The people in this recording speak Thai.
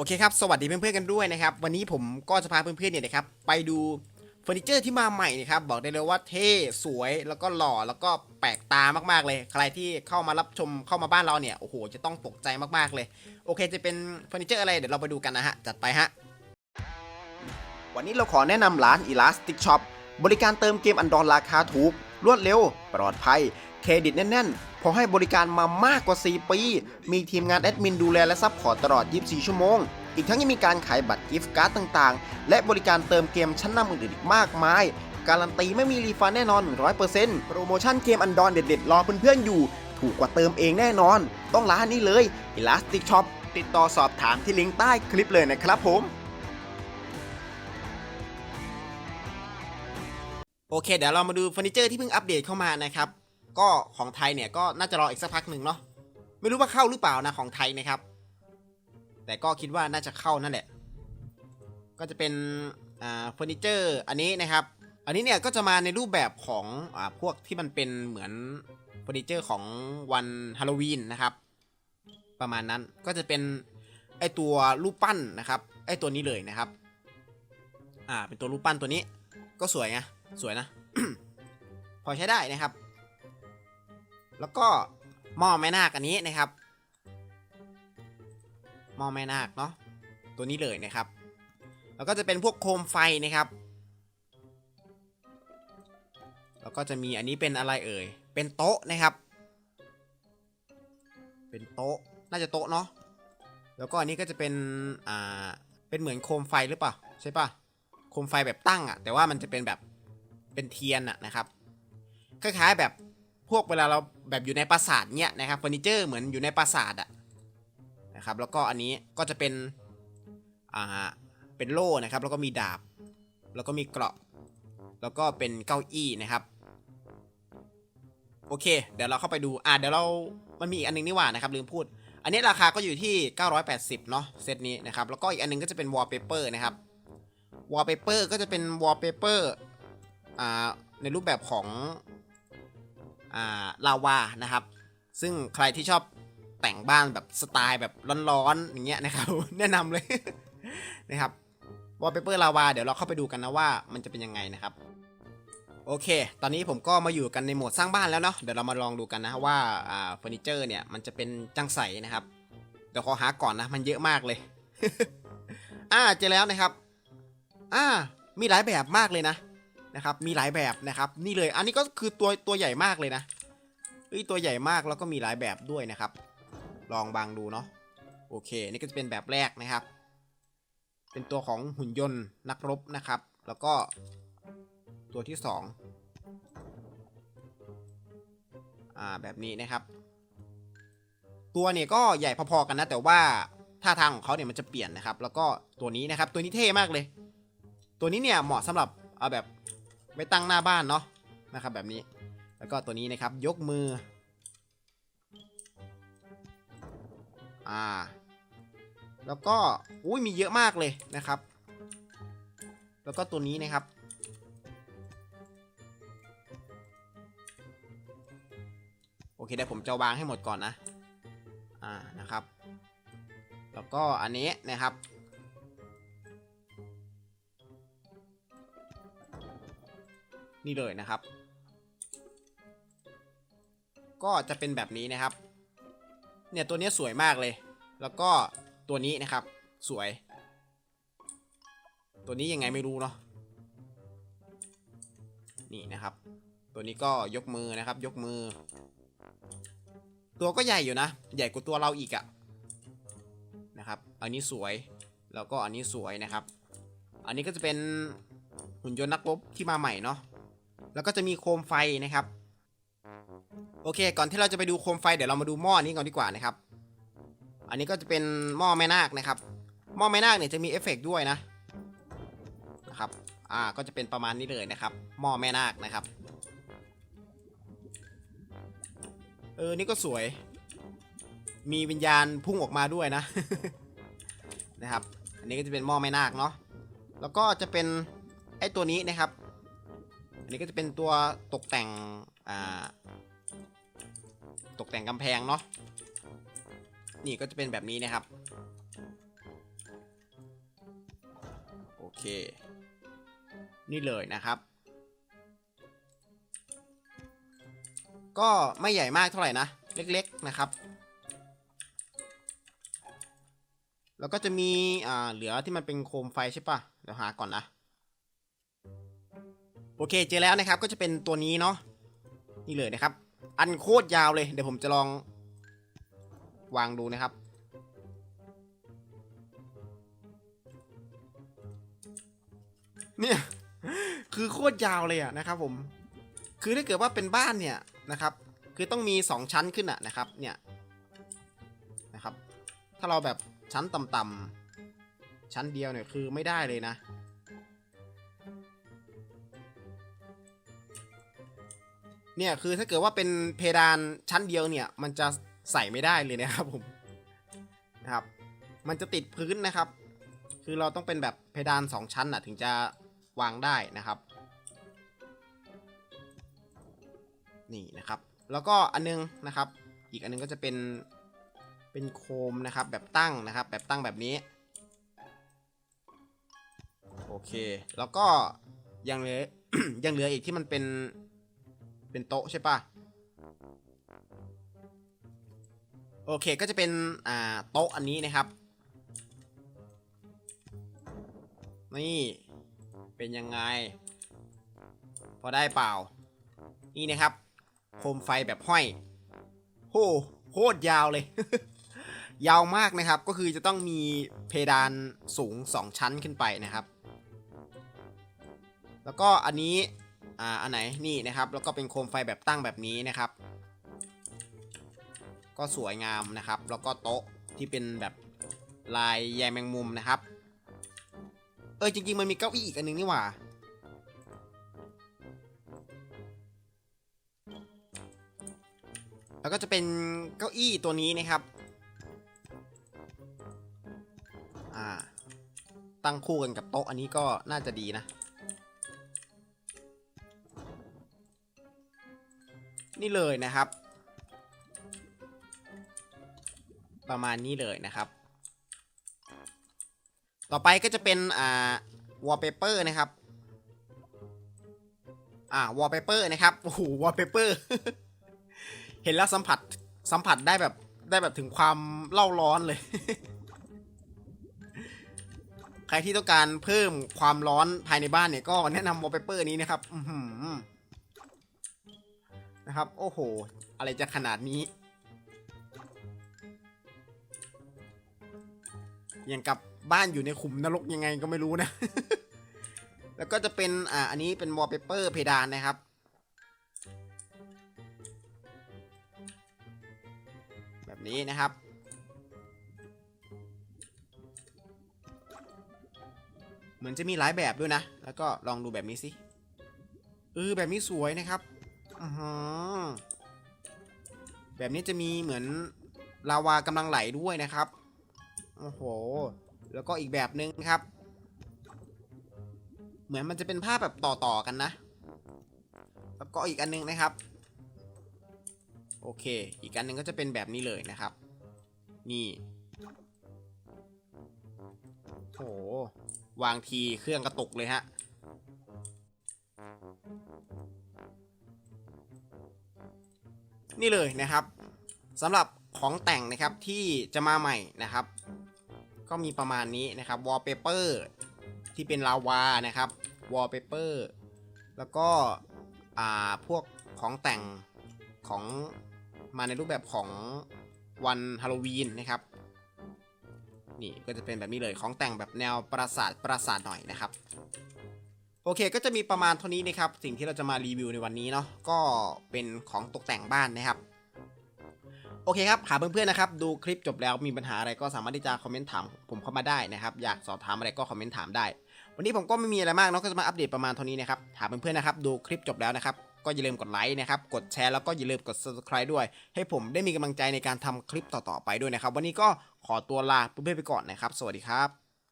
โอเคครับ สวัสดีเพื่อนๆกันด้วยนะครับ วันนี้ผมก็จะพาเพื่อนๆเนี่ยนะครับ ไปดูเฟอร์นิเจอร์ที่มาใหม่นะครับ บอกได้เลยว่าเท่สวยแล้วก็หล่อแล้วก็แปลกตามากๆเลย ใครที่เข้ามารับชมเข้ามาบ้านเราเนี่ย โอ้โห จะต้องตกใจมากๆเลย โอเค จะเป็นเฟอร์นิเจอร์อะไร เดี๋ยวเราไปดูกันนะฮะ จัดไปฮะ วันนี้เราขอแนะนำร้าน Elastic Shop บริการเติมเกมอันดอนราคาถูก รวดเร็ว ปลอดภัย เครดิตแน่นๆ พอให้บริการมามากกว่า 4 ปี มีทีมงานแอดมินดูแลและซัพพอร์ตตลอด 24 ชั่วโมง อีกทั้งยังมีการขายบัตรกิฟต์การ์ดต่างๆ และบริการเติมเกมชั้นนำอื่นๆอีกมากมาย การันตีไม่มีรีฟันแน่นอน 100%โปรโมชั่นเกมอันดอนเด็ดๆ รอเพื่อนๆอยู่ ถูกกว่าเติมเองแน่นอน ต้องร้านนี้เลย Elastic Shop ติดต่อสอบถามที่ลิงก์ใต้คลิปเลยนะครับผม โอเค เดี๋ยวเรามาดูเฟอร์นิเจอร์ที่เพิ่งอัปเดตเข้ามานะครับ ก็ของไทยเนี่ยก็น่าจะรออีกสักพักหนึ่งเนาะไม่รู้ว่าเข้าหรือเปล่านะของไทยนะครับ แต่ก็คิดว่าน่าจะเข้านั่นแหละ ก็จะเป็นเฟอร์นิเจอร์อันนี้นะครับ อันนี้เนี่ยก็จะมาในรูปแบบของอพวกที่มันเป็นเหมือนเฟอร์นิเจอร์ของวันฮาโลวีนนะครับ ประมาณนั้นก็จะเป็นไอตัวรูปปั้นนะครับไอตัวนี้เลยนะครับ อ่าเป็นตัวรูปปั้นตัวนี้ก็สวยไง สวยนะ พอใช้ได้นะครับ แล้วก็หม้อแม่นาคอันนี้นะครับหม้อแม่นาคเนาะตัวนี้เลยนะครับ แล้วก็จะเป็นพวกโคมไฟนะครับ แล้วก็จะมีอันนี้เป็นอะไรเอ่ย เป็นโต๊ะนะครับ เป็นโต๊ะน่าจะโต๊ะเนาะแล้วก็อันนี้ก็จะเป็นอ่าเป็นเหมือนโคมไฟหรือเปล่าใช่ปะโคมไฟแบบตั้งอะแต่ว่ามันจะเป็นแบบ เป็นเทียนอะนะครับคล้ายๆแบบพวกเวลาเราแบบอยู่ในปราสาทเนี้ยนะครับเฟอร์นิเจอร์เหมือนอยู่ในปราสาทอะนะครับแล้วก็อันนี้ก็จะเป็นอ่าเป็นโล่นะครับ แล้วก็มีดาบ แล้วก็มีเกราะ แล้วก็เป็นเก้าอี้นะครับโอเค เดี๋ยวเราเข้าไปดู อ่าเดี๋ยวเรา มันมีอีกอันหนึงนี่หว่านะครับลืมพูด อันนี้ราคาก็อยู่ที่ 980 เนาะเซตนี้นะครับ แล้วก็อีกอันหนึงก็จะเป็นวอลเปเปอร์นะครับวอลเปเปอร์ก็จะเป็นวอลเปเปอร์ อ่าในรูปแบบของอ่าลาวานะครับ ซึ่งใครที่ชอบแต่งบ้านแบบสไตล์แบบร้อนๆอย่างเงี้ยนะครับ แนะนำเลย นะครับวอลเปเปอร์ลาวาเดี๋ยวเราเข้าไปดูกันนะว่ามันจะเป็นยังไงนะครับ โอเค ตอนนี้ผมก็มาอยู่กันในโหมดสร้างบ้านแล้วเนาะเดี๋ยวเรามาลองดูกันนะว่าอ่าเฟอร์นิเจอร์เนี่ยมันจะเป็นจังใสนะครับ เดี๋ยวขอหาก่อนนะมันเยอะมากเลย อ่าเจอแล้วนะครับ อ่ามีหลายแบบมากเลยนะ นะครับมีหลายแบบนะครับ นี่เลยอันนี้ก็คือตัวตัวใหญ่มากเลยนะเฮ้ยตัวใหญ่มากแล้วก็มีหลายแบบด้วยนะครับ ลองบางดูเนาะโอเค นี่ก็จะเป็นแบบแรกนะครับ เป็นตัวของหุ่นยนต์นักรบนะครับ แล้วก็ตัวที่สองอ่าแบบนี้นะครับ ตัวเนี่ยก็ใหญ่พอๆกันนะ แต่ว่าท่าทางของเขาเนี่ยมันจะเปลี่ยนนะครับ แล้วก็ตัวนี้นะครับ ตัวนี้เท่มากเลย ตัวนี้เนี่ยเหมาะสำหรับเอาแบบ ไว้ตั้งหน้าบ้านเนาะนะครับแบบนี้ แล้วก็ตัวนี้นะครับยกมือ อ่า แล้วก็อุ้ยมีเยอะมากเลยนะครับ แล้วก็ตัวนี้นะครับโอเคเดี๋ยวผมจะวางให้หมดก่อนนะ อ่า นะครับ แล้วก็อันนี้นะครับ นี่เลยนะครับ ก็จะเป็นแบบนี้นะครับ เนี่ยตัวนี้สวยมากเลย แล้วก็ตัวนี้นะครับ สวย ตัวนี้ยังไงไม่รู้เนาะนี่นะครับ ตัวนี้ก็ยกมือนะครับ ยกมือ ตัวก็ใหญ่อยู่นะ ใหญ่กว่าตัวเราอีกอะนะครับ อันนี้สวย แล้วก็อันนี้สวยนะครับ อันนี้ก็จะเป็นหุ่นยนต์นักรบที่มาใหม่เนาะ แล้วก็จะมีโคมไฟนะครับ โอเค ก่อนที่เราจะไปดูโคมไฟเดี๋ยวเรามาดูหม้อนี้ก่อนดีกว่านะครับ อันนี้ก็จะเป็นหม้อแม่นาคนะครับ หม้อแม่นาคเนี่ยจะมีเอฟเฟกต์ด้วยนะนะครับ อ่า ก็จะเป็นประมาณนี้เลยนะครับ หม้อแม่นาคนะครับ เออ นี่ก็สวย มีวิญญาณพุ่งออกมาด้วยนะ นะครับ อันนี้ก็จะเป็นหม้อแม่นาคเนาะ แล้วก็จะเป็นไอ้ตัวนี้นะครับ นนี้ก็จะเป็นตัวตกแต่งอ่าตกแต่งกำแพงเนาะนี่ก็จะเป็นแบบนี้นะครับ โอเค นี่เลยนะครับ ก็ไม่ใหญ่มากเท่าไหร่นะ เล็กๆนะครับ แล้วก็จะมีอ่าเหลือที่มันเป็นโคมไฟใช่ปะเดี๋ยวหาก่อนนะ โอเคเจอแล้วนะครับก็จะเป็นตัวนี้เนาะนี่เลยนะครับ อันโคตรยาวเลย เดี๋ยวผมจะลองวางดูนะครับ เนี่ยคือโคตรยาวเลยอะนะครับ ผม คือถ้าเกิดว่าเป็นบ้านเนี่ยนะครับ คือต้องมีสองชั้นขึ้นอะนะครับ เนี่ยนะครับ ถ้าเราแบบชั้นต่ำๆชั้นเดียวเนี่ยคือไม่ได้เลยนะ เนี่ยคือถ้าเกิดว่าเป็นเพดานชั้นเดียวเนี่ย มันจะใส่ไม่ได้เลยนะครับผมนะครับ มันจะติดพื้นนะครับ คือเราต้องเป็นแบบเพดานสองชั้นน่ะถึงจะวางได้นะครับ นี่นะครับ แล้วก็อันนึงนะครับ อีกอันนึงก็จะเป็นเป็นโคมนะครับ แบบตั้งนะครับ แบบตั้งแบบนี้ โอเค แล้วก็ยังเหลือยังเหลืออีกที่มันเป็น เป็นโต๊ะใช่ปะโอเคก็จะเป็นอ่าโต๊ะอันนี้นะครับ นี่เป็นยังไง พอได้เปล่า นี่นะครับ โคมไฟแบบห้อยโหโคตรยาวเลย ยาวมากนะครับก็คือจะต้องมีเพดานสูง 2 ชั้นขึ้นไปนะครับ แล้วก็อันนี้ อ่าอันไหนนี่นะครับ แล้วก็เป็นโคมไฟแบบตั้งแบบนี้นะครับ ก็สวยงามนะครับ แล้วก็โต๊ะที่เป็นแบบลายแยมแมงมุมนะครับ เออจริง ๆ มันมีเก้าอี้อีกอันนึงนี่หว่าแล้วก็จะเป็นเก้าอี้ตัวนี้นะครับ อ่า ตั้งคู่กันกับโต๊ะอันนี้ก็น่าจะดีนะ นี่เลยนะครับ ประมาณนี้เลยนะครับ ต่อไปก็จะเป็นอ่าวอลเปเปอร์นะครับอ่าวอลเปเปอร์นะครับโอ้โหวอลเปเปอร์เห็นแล้วสัมผัสสัมผัสได้แบบได้แบบถึงความเล่าร้อนเลย ใครที่ต้องการเพิ่มความร้อนภายในบ้านเนี่ยก็แนะนำวอลเปเปอร์นี้นะครับ อื นะครับ โอ้โห อะไรจะขนาดนี้ อย่างกับบ้านอยู่ในขุมนรกยังไงก็ไม่รู้นะ แล้วก็จะเป็น อ่า อันนี้เป็นวอลเปเปอร์เพดานนะครับ แบบนี้นะครับเหมือนจะมีหลายแบบด้วยนะ แล้วก็ลองดูแบบนี้สิเออแบบนี้สวยนะครับ อือหือแบบนี้จะมีเหมือนลาวากำลังไหลด้วยนะครับ โอ้โห แล้วก็อีกแบบนึงครับ เหมือนมันจะเป็นภาพแบบต่อๆกันนะ แล้วก็อีกอันนึงนะครับ โอเค อีกอันหนึ่งก็จะเป็นแบบนี้เลยนะครับ นี่ โห วางทีเครื่องกระตุกเลยฮะ นี่เลยนะครับสำหรับของแต่งนะครับที่จะมาใหม่นะครับ ก็มีประมาณนี้นะครับวอลเปเปอร์ที่เป็นลาวานะครับวอลเปเปอร์แล้วก็อ่าพวกของแต่งของมาในรูปแบบของวันฮาโลวีนนะครับนี่ก็จะเป็นแบบนี้เลยของแต่งแบบแนวปราสาทปราสาทหน่อยนะครับ อเคก็จะมีประมาณเท่านี้นะครับ สิ่งที่เราจะมารีวิวในวันนี้เนาะก็เป็นของตกแต่งบ้านนะครับ โอเคครับหาเพื่อนๆนะครับ ดูคลิปจบแล้วมีปัญหาอะไรก็สามารถที่จะคอมเมนต์ถามผมเข้ามาได้นะครับ อยากสอบถามอะไรก็คอมเมนต์ถามได้ วันนี้ผมก็ไม่มีอะไรมากเนาะก็จะมาอัปเดตประมาณเท่านี้นะครับหาเพื่อนๆนะครับ ดูคลิปจบแล้วนะครับก็อย่าลืมกดไลค์นะครับ กดแชร์แล้วก็อย่าลืมกด subscribe ด้วย ให้ผมได้มีกำลังใจในการทำคลิปต่อๆไปด้วยนะครับ วันนี้ก็ขอตัวลาเพื่อนๆไปก่อนนะครับ สวัสดีครับ